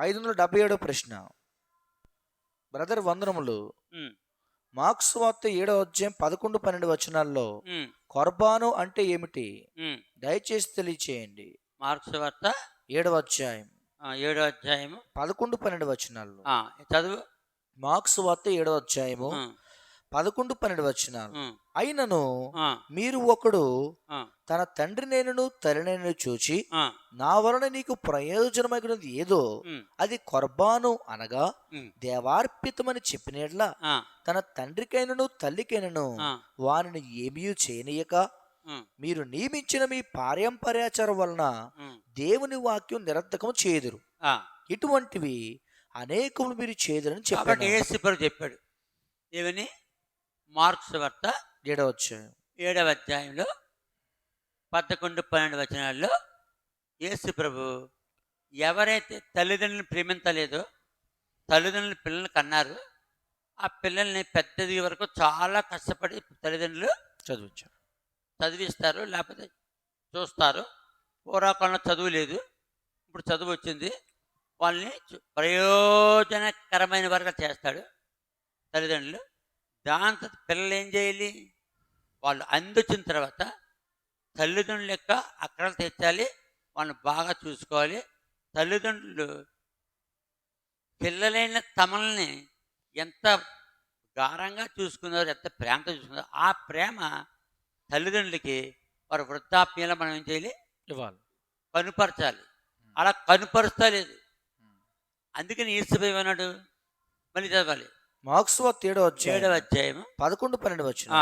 ఐదు వందల డెబ్బై ఏడో ప్రశ్న. బ్రదర్ వందనములు. మార్క్స్ వార్త ఏడో అధ్యాయం పదకొండు పన్నెండు వచనాల్లో కొర్బాను అంటే ఏమిటి. దయచేసి తెలియచేయండి. మార్క్స్ వార్త ఏడవ అధ్యాయం. ఆ, ఏడో అధ్యాయము పదకొండు పన్నెండు వచనాల్లో. ఆ, చదువు. మార్క్స్ వార్త ఏడవ అధ్యాయము పదకొండు పన్నెండు ఉమ్, అయినను మీరు ఒకడు తన తండ్రి నేనును తల్లినేను చూచి ఆ, నా వలన నీకు ప్రయోజనమైనది ఏదో అది కొర్బాను అనగా దేవార్పితమని చెప్పినట్లా ఆ, తన తండ్రికైనను తల్లికైనను వారిని ఏమీ చేయనీయక. మీరు నియమించిన మీ పారంపర్యాచారం వలన దేవుని వాక్యం నిరర్ధకం చేదురు ఆ. ఇటువంటివి అనేకములు మీరు కాబట్టి చెప్పాడు చెప్పాడు. ఏమని? మార్క్స్ వార్త ఏడవచ్చు ఏడవ అధ్యాయంలో పదకొండు పన్నెండు వచనాల్లో యేసు ప్రభు ఎవరైతే తల్లిదండ్రులను ప్రేమించలేదో తల్లిదండ్రులు పిల్లల్ని కన్నారు ఆ పిల్లల్ని పెద్దది వరకు చాలా కష్టపడి తల్లిదండ్రులు చదువుచ్చారు చదివిస్తారు లేకపోతే చూస్తారు. పూర్వకాలంలో చదువు లేదు. ఇప్పుడు చదువు వచ్చింది. వాళ్ళని ప్రయోజనకరమైన వరకు చేస్తాడు తల్లిదండ్రులు. దాంతో పిల్లలు ఏం చేయాలి? వాళ్ళు అందొచ్చిన తర్వాత తల్లిదండ్రుల యొక్క అక్కడలు తెచ్చాలి. వాళ్ళని బాగా చూసుకోవాలి. తల్లిదండ్రులు పిల్లలైన తమల్ని ఎంత గారంగా చూసుకున్నారో ఎంత ప్రేమతో చూసుకున్నారో ఆ ప్రేమ తల్లిదండ్రులకి వారి వృద్ధాప్యంలో మనం ఏం చేయాలి? ఇవ్వాలి. కనుపరచాలి. అలా కనుపరుస్తలేదు. అందుకని ఈశ్వరు అన్నాడు మళ్ళీ చదవాలి. మార్క్స్ వార్త ఏడవ ఏడవ అధ్యాయం పదకొండు పన్నెండు వచ్చిన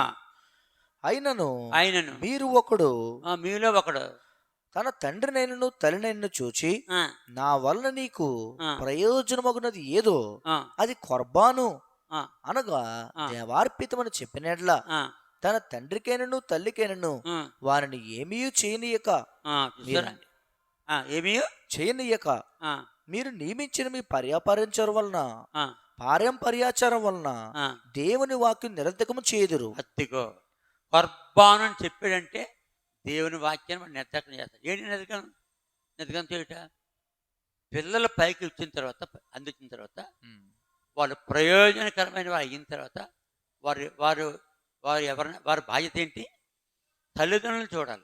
అయినను ఆయనను మీరు ఒకడు ఆ, మీలో ఒకడు తన తండ్రినైనను తల్లినైనను చూచి ఆ, నా వలన నీకు. ప్రయోజనమగునది ఏదో? అది కొర్బాను. అనగా. దేవార్పితమని చెప్పినట్లా తన తండ్రికైనను తల్లికైనను వారిని ఏమీ చేయనీయక. ఏమీ? చేయనీయక. మీరు నియమించిన మీ పర్యాపరించడం వలన పారంపర్యాచారం వలన దేవుని వాక్యం నిరర్ధకము చేదురు. అత్తిగో. కర్బాను అని చెప్పాడంటే దేవుని వాక్యాన్ని మనం నిర్ధకం చేస్తాం. ఏంటి నిర్ధకం నిర్ధకం చేయుట పిల్లలు పైకి వచ్చిన తర్వాత అందించిన తర్వాత వాళ్ళు ప్రయోజనకరమైన వారు అయిన తర్వాత వారు వారు వారు ఎవరైనా వారి బాధ్యత ఏంటి? తల్లిదండ్రులను చూడాలి.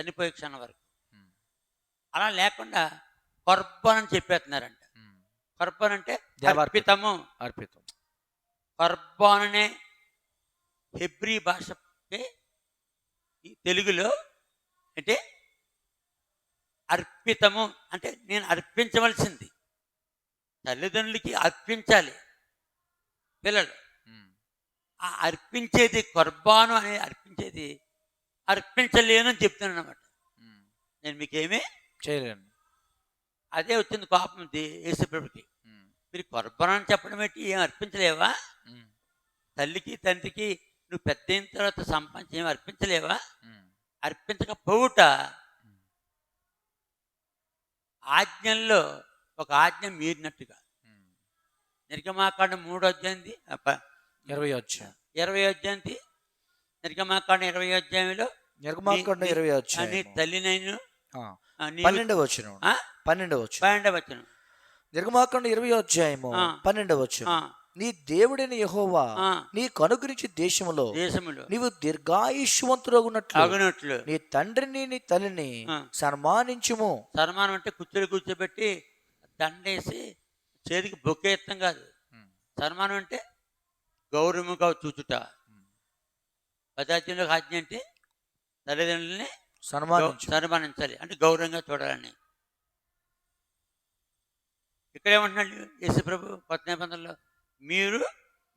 చనిపోయే క్షణం వరకు. అలా లేకుండా కర్బన్ అని చెప్పేస్తున్నారంట. కర్బన్ అంటే. అర్పితము. అర్పితం. కర్బాన్ అనే హెబ్రీ భాషకి ఈ తెలుగులో అంటే అర్పితము అంటే నేను అర్పించవలసింది. తల్లిదండ్రులకి అర్పించాలి పిల్లలు. ఆ అర్పించేది కొర్బాను అనేది అర్పించేది అర్పించలేను అని చెప్తున్నాను అనమాట నేను మీకేమీ చేయలేను. అదే వచ్చింది కోపం యేసుప్రభుకి మీరు కొర్బాను చెప్పడం ఏంటి? ఏం అర్పించలేవా? తల్లికి తండ్రికి నువ్వు పెద్ద అయిన తర్వాత సంపాదించి ఏం అర్పించలేవా? అర్పించకపోవుట ఆజ్ఞల్లో ఒక ఆజ్ఞ మీరినట్టుగా. నిర్గమాకాండ మూడో అధ్యాయంది ఇరవై వచ్చా ఇరవై అధ్యాయంతి నిర్గమాకాండ ఇరవై అధ్యాయంలో నిర్గమాకాండ ఇరవై ఆ, వచ్చా నీ తల్లి నేను పన్నెండవ వచ్చిన పన్నెండవ వచ్చిన పన్నెండవ వచనం. నిర్గమాకాండ ఇరవై అధ్యాయము ఆ. పన్నెండవ వచ్చిన ఆ, నీ దేవుడైన యెహోవా ఆ, నీ కనుగురించి దేశములో దేశములో నీవు దీర్ఘాయుష్వంతుడగునట్లు నీ తండ్రిని నీ తల్లిని. సన్మానించుము. సన్మానం అంటే కుర్చీలు కూర్చోబెట్టి దండేసి చేతికి బొక్కే ఎత్తం కాదు. సన్మానం అంటే గౌరవముగా చూచుట. పదార్థంలో ఆజ్ఞ అంటే తల్లిదండ్రులని సన్మానించాలి అంటే గౌరవంగా చూడాలని. ఇక్కడ ఏమంటున్నాడు యేసుప్రభు కొత్త నిబంధనలో మీరు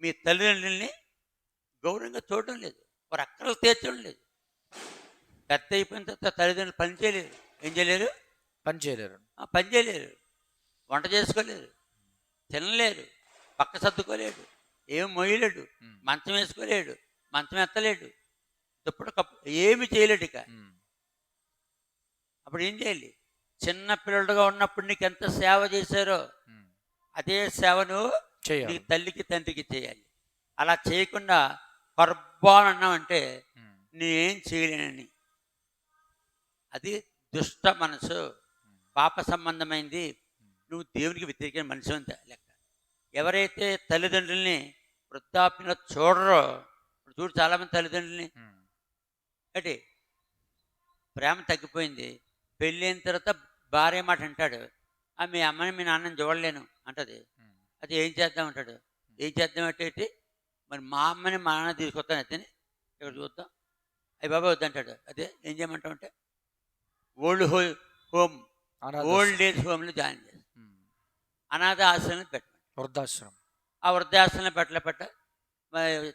మీ తల్లిదండ్రుల్ని గౌరవంగా చూడడం లేదు వారు అక్కలు తీర్చడం లేదు. పెద్ద అయిపోయిన తర్వాత తల్లిదండ్రులు పని చేయలేరు. ఏం చేయలేరు? పని చేయలేరు. ఆ, పని చేయలేరు. వంట చేసుకోలేరు. తినలేరు. పక్క సర్దుకోలేడు. ఏం మొయ్యలేడు. మంచం వేసుకోలేడు. మంచం ఎత్తలేడు. దుప్పటి కప్పు ఏమి చేయలేడు ఇక. అప్పుడు ఏం చేయాలి? చిన్న పిల్లడుగా ఉన్నప్పుడు నీకు ఎంత సేవ చేశారో అదే సేవను నీ తల్లికి తండ్రికి చేయాలి. అలా చేయకుండా కర్బాన్ అన్నామంటే నేనేం చేయలేనని. అది దుష్ట మనసు. పాప సంబంధమైంది. నువ్వు దేవునికి వ్యతిరేకమైన మనిషి అంత లెక్క. ఎవరైతే తల్లిదండ్రుల్ని వృద్ధాప్యంలో చూడరో ఇప్పుడు చూడు చాలామంది తల్లిదండ్రుల్ని. అంటే ప్రేమ తగ్గిపోయింది. పెళ్ళి అయిన తర్వాత భార్య మాట అంటాడు. ఆ మీ అమ్మని మీ నాన్నని చూడలేను అంటది. అది ఏం చేద్దాం అంటాడు. ఏం చేద్దాం అంటే? మరి మా అమ్మని మా నాన్న తీసుకొస్తాను అయితే ఇక్కడ చూద్దాం. అయ్యి బాబా వద్దంటాడు. అదే ఏం చేయమంటావు అంటే ఓల్డ్ హో హోమ్ ఓల్డ్ ఏజ్ హోమ్లో జాయిన్ చేస్తాం. అనాథ ఆశ్రమం పెట్టమని. వృద్ధాశ్రమం. ఆ వృద్ధాశ్రమంలో పెట్టలే పెట్ట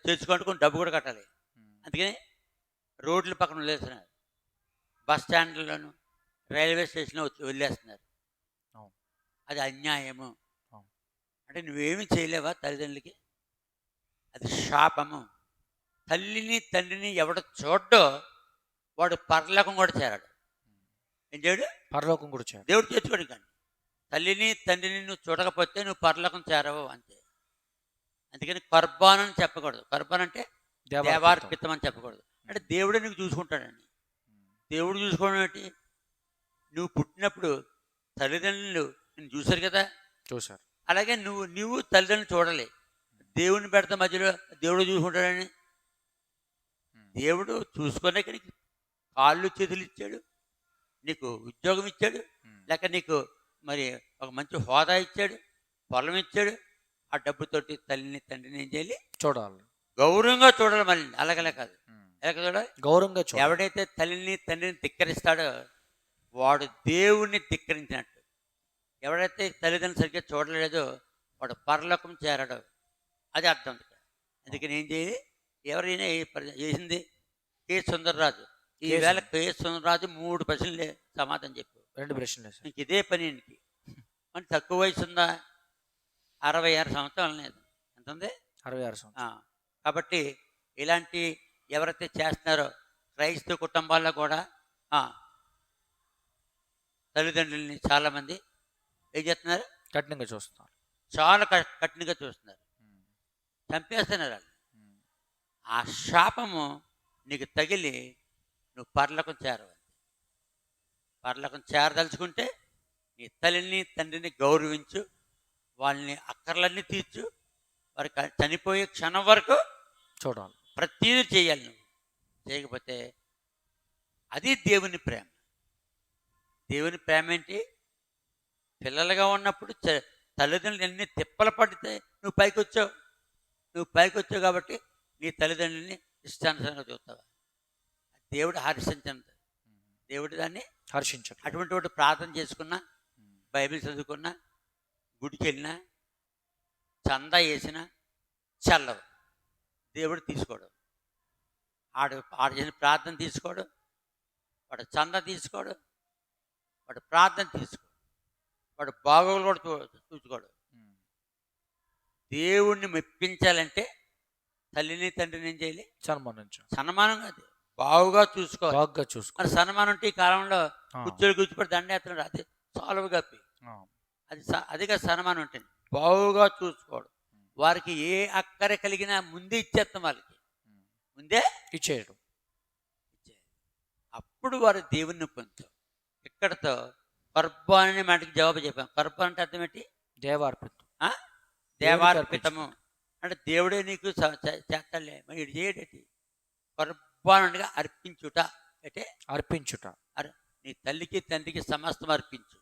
తెచ్చుకుంటూ డబ్బు కూడా కట్టాలి. అందుకని రోడ్ల పక్కన వదిలేస్తున్నారు బస్ స్టాండ్లోను రైల్వే స్టేషన్లో వచ్చి వదిలేస్తున్నారు. అది అన్యాయము. అంటే నువ్వేమి చేయలేవా తల్లిదండ్రులకి? అది శాపము. తల్లిని తండ్రిని ఎవడ చూడ్డో వాడు పరలోకం కూడా చేరాడు. ఏం చేయడు? పరలోకం కూడా చేయాలి దేవుడు తెచ్చుకోడు కానీ. తల్లిని తండ్రిని నువ్వు చూడకపోతే నువ్వు పరలోకం చేరవు అంతే. అందుకని కర్బాన్ అని చెప్పకూడదు. కర్బాన్ అంటే దేవార్పితం. అని చెప్పకూడదు. అంటే దేవుడే నీకు చూసుకుంటాడండి. దేవుడు చూసుకోవడం ఏంటి? నువ్వు పుట్టినప్పుడు తల్లిదండ్రులు నేను చూశారు కదా? చూశారు. అలాగే నువ్వు నువ్వు తల్లిదండ్రులు చూడలే. దేవుడిని పెడతా మధ్యలో దేవుడు చూసుకుంటాడని. దేవుడు చూసుకునే నీకు కాళ్ళు చేతులు ఇచ్చాడు నీకు ఉద్యోగం ఇచ్చాడు. లేక నీకు మరి ఒక మంచి హోదా ఇచ్చాడు పొలం ఇచ్చాడు ఆ డబ్బుతోటి తల్లిని తండ్రిని ఏం చేయాలి? చూడాలి. గౌరవంగా చూడాలి మళ్ళీ. అలాగలే కాదు. ఎలాగ చూడాలి గౌరవంగా ఎవడైతే తల్లిని తండ్రిని ధిక్కరిస్తాడో వాడు దేవుణ్ణి ధిక్కరించినట్టు. ఎవడైతే తల్లిదండ్రులు సరిగ్గా చూడలేదో వాడు పరలోకం చేరడు. అది అర్థం. అందుకని ఏం చేయాలి? ఎవరైనా చేసింది? కె. సుందరరాజు. ఈ కె. వేళ కె. సుందరరాజు మూడు ప్రశ్నలు సమాధానం చెప్పు రెండు ప్రశ్నలు. ఇంక ఇదే పని ఇంటికి మన తక్కువ వయసు ఉందా? అరవై ఆరు సంవత్సరాలు లేదు. ఎంత ఉంది? అరవై ఆరు సంవత్సరం ఆ, కాబట్టి ఇలాంటి ఎవరైతే చేస్తున్నారో క్రైస్తవ కుటుంబాల్లో కూడా తల్లిదండ్రుల్ని చాలామంది ఏం చేస్తున్నారు? కఠినంగా చూస్తున్నారు. చాలా కఠినంగా చూస్తున్నారు. చంపేస్తున్నారు వాళ్ళు. ఆ శాపము నీకు తగిలి నువ్వు పర్లకం చేరవు పర్లకం చేరదలుచుకుంటే నీ తల్లిని తండ్రిని గౌరవించు వాళ్ళని అక్కర్లన్నీ తీర్చు. వారికి చనిపోయే క్షణం వరకు చూడాలి. ప్రతీది చేయాలి నువ్వు. చేయకపోతే అది దేవుని ప్రేమ. దేవుని ప్రేమ ఏంటి పిల్లలుగా ఉన్నప్పుడు తల్లిదండ్రులు ఎన్ని తిప్పలు పడితే నువ్వు పైకి వచ్చావు నువ్వు పైకి వచ్చావు కాబట్టి నీ తల్లిదండ్రులని ఇష్టానుసారంగా చూస్తావా. దేవుడు హర్షించండి దేవుడు దాన్ని హర్షించట్లేదు అటువంటి వాడు ప్రార్థన చేసుకున్నా. బైబిల్ చదువుకున్నా గుడికి వెళ్ళినా చందా వేసినా చల్లవు. దేవుడు తీసుకోడు. ఆడు ఆడు చేసిన ప్రార్థన తీసుకోడు వాడు చందా తీసుకోడు వాడు ప్రార్థన తీసుకోడు. వాడు బాగోగులు కూడా చూ- చూసుకోడు. దేవుణ్ణి మెప్పించాలంటే తల్లిని తండ్రిని ఏం చేయాలి? సన్మానించాలి. సన్మానం కాదు బాగుగా చూసుకోవాలి. బాగా చూసుకో మరి సన్మానం అంటే ఈ కాలంలో ఆ. కూర్చొని కూర్చోబడి దండేస్తున్నాడు అది సాల్వ్ కప్పి ఆ. అది అదిగా సన్మానం ఉంటుంది బావుగా చూసుకోవడం వారికి ఏ అక్కర కలిగినా ముందే ఇచ్చేస్తాం వాళ్ళకి. ముందే ఇచ్చేయడం. అప్పుడు వారు దేవుణ్ణి పొందుతారు. ఇక్కడతో కర్బాన్ అనే మాటకి జవాబు చెప్పాం. కర్బాన్ అంటే అర్థం ఏంటి? దేవార్పితం ఆ? దేవార్పితము. అంటే దేవుడే నీకు స- చే- చేస్తాడులే. మరి ఇది చేయడేటి కర్బాన్ అనగా అర్పించుట. అంటే అర్పించుట. అర్ నీ తల్లికి తండ్రికి సమస్తం అర్పించు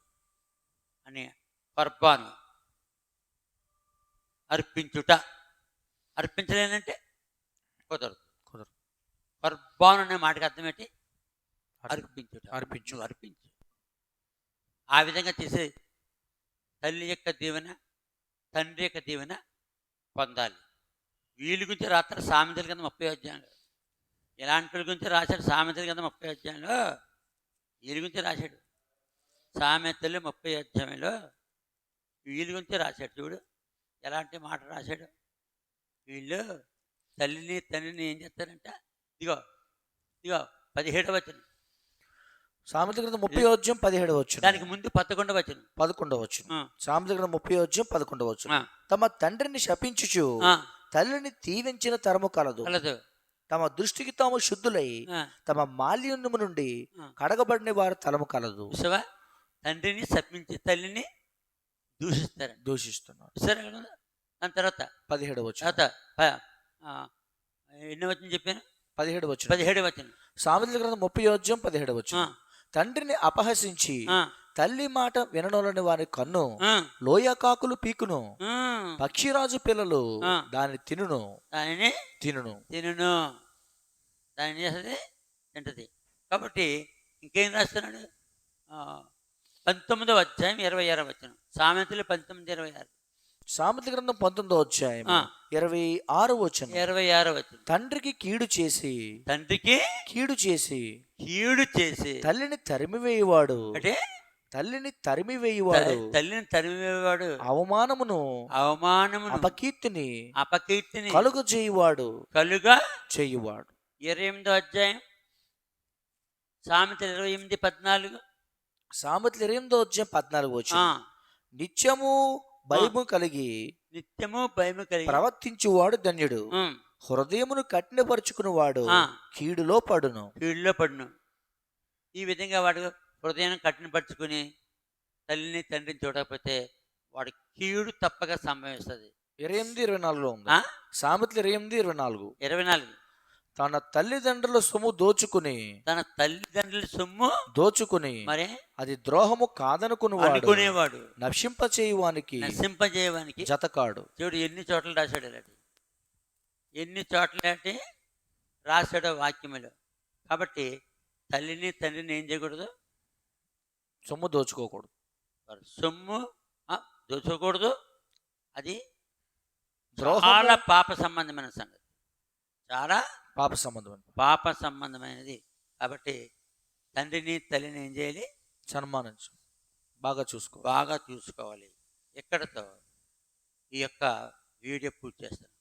అని కర్బాను అర్పించుట. అర్పించలేనంటే కుదరదు. కుదరదు. కర్బాను అనే మాటకి అర్థం ఏంటి? అర్పి- అర్పించుట. అర్పించు. అర్పించు. ఆ విధంగా చేసే తల్లి యొక్క దీవెన తండ్రి యొక్క దీవెన పొందాలి. వీళ్ళ గురించి రాత్రి సామెతల కింద ముప్పై అధ్యాయంలో. ఇలాంటి గురించి రాశాడు సామెతల కింద ముప్పై అధ్యాయంలో. వీళ్ళ గురించి రాశాడు సామెతలు ముప్పై అధ్యాయంలో. వీళ్ళ గురించి రాశాడు చూడు. ఎలాంటి మాట రాశాడు? వీళ్ళు తల్లిని తండ్రిని ఏం చేస్తారంట? ఇదిగో ఇదిగో పదిహేడవ వచనం. సామెత గ్రంథం ముప్పై అధ్యాయం పదిహేడవ వచ్చిన దానికి ముందు పదకొండవ వచనం. పదకొండవ వచ్చిన ఆ, సామెత గ్రంథం ముప్పై అధ్యాయం పదకొండవ వచ్చిన ఆ, తమ తండ్రిని శపించుచు తల్లిని దీవించిన తరము కలదు. తమ దృష్టికి తాము శుద్ధులై తమ మాల్యము నుండి. కడగబడిన వారు తలము కలదు. తండ్రిని శపించి తల్లిని దూషిస్తారండి దూషిస్తున్నాడు సరే? దాని తర్వాత పదిహేడు వచ్చిన ఆ, ఎన్ని వచ్చిన చెప్పాను? పదిహేడు వచ్చిన పదిహేడు వచ్చిన సామెతల గ్రంథం ముప్పై యోజ్యం పదిహేడు వచ్చిన తండ్రిని అపహసించి తల్లి మాట విననోలని వారి కన్ను లోయకాకులు పీకును. పక్షిరాజు పిల్లలు. దాన్ని తినును. దానిని తినును. తినును. దాన్ని చేస్తుంది తింటది. కాబట్టి ఇంకేం రాస్తున్నాడు? పంతొమ్మిదవ అధ్యాయం ఇరవై ఆరు వచ్చిన సామెతలు పంతొమ్మిది ఇరవై ఆరు. సామెతల గ్రంథం పంతొమ్మిదో అధ్యాయం. ఇరవై ఆరు వచ్చిన ఇరవై ఆరు వచ్చిన తండ్రికి కీడు చేసి తండ్రికి కీడు చేసి కీడు చేసి తల్లిని తరిమివేయువాడు. అంటే? తల్లిని తరిమివేయువాడు. త- తల్లిని తరిమివేవాడు అవమానమును అవమానమును అపకీర్తిని అపకీర్తిని కలుగు చేయువాడు కలుగా చేయువాడు. ఇరవై ఎనిమిదో అధ్యాయం సామెతలు ఇరవై ఎనిమిది పద్నాలుగు. సామెతలు ఇరవై ఎనిమిదో అధ్యాయం పద్నాలుగు వచ్చి నిత్యము భయము కలిగి నిత్యము భయము కలిగి ప్రవర్తించువాడు ధన్యుడు. హృదయమును కఠినపరుచుకునివాడు ఆ, కీడులో పడును. కీడులో పడును. ఈ విధంగా వాడు హృదయం కఠినపరుచుకుని తల్లిని తండ్రిని చూడకపోతే వాడు కీడు తప్పక సంభవిస్తుంది. ఇరవై ఎనిమిది ఇరవై నాలుగులో ఉంది? సామెతలు ఇరవై ఎనిమిది ఇరవై నాలుగు. ఇరవై నాలుగు. తన తల్లిదండ్రుల సొమ్ము దోచుకుని తన తల్లిదండ్రుల సొమ్ము దోచుకుని మరే? అది ద్రోహము కాదనుకునివాడు అనుకునేవాడు. నశింపచేయువానికి నశింపజేయడానికి జతకాడు. చూడు ఎన్ని చోట్ల రాశాడు ఇలాంటి ఎన్ని చోట్ల అంటే రాశాడు వాక్యములో. కాబట్టి తల్లిని తండ్రిని ఏం చేయకూడదు? సొమ్ము దోచుకోకూడదు. సొమ్ము దోచుకోకూడదు. అది చాలా పాప సంబంధమైన సంగతి. చాలా పాప సంబంధం పాప సంబంధమైనది. కాబట్టి తండ్రిని తల్లిని ఏం చేయాలి? సన్మానించు. బాగా చూసుకో బాగా చూసుకోవాలి. ఎక్కడతో? ఈ యొక్క వీడియో పూర్తి చేస్తాను.